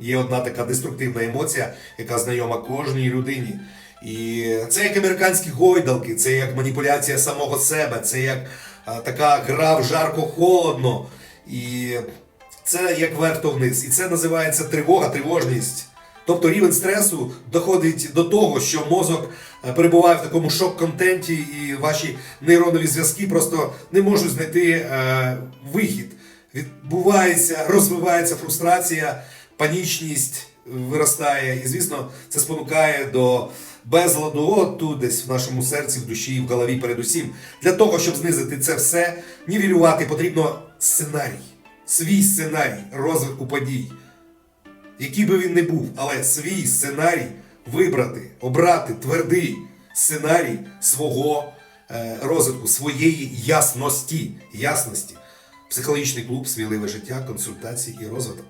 Є одна така деструктивна емоція, яка знайома кожній людині. І це як американські гойдалки, це як маніпуляція самого себе, це як така гра в жарко-холодно. І це як верто вниз. І це називається тривога, тривожність. Тобто рівень стресу доходить до того, що мозок е, перебуває в такому шок-контенті, і ваші нейронові зв'язки просто не можуть знайти е, вихід. Відбувається, розвивається фрустрація, панічність виростає, і звісно, це спонукає до безладу от десь в нашому серці, в душі, в голові передусім. Для того, щоб знизити це все, нівелювати потрібно сценарій, свій сценарій розвитку подій який би він не був, але свій сценарій вибрати, обрати твердий сценарій свого е, розвитку, своєї ясності. ясності. Психологічний клуб, сміливе життя, консультації і розвиток.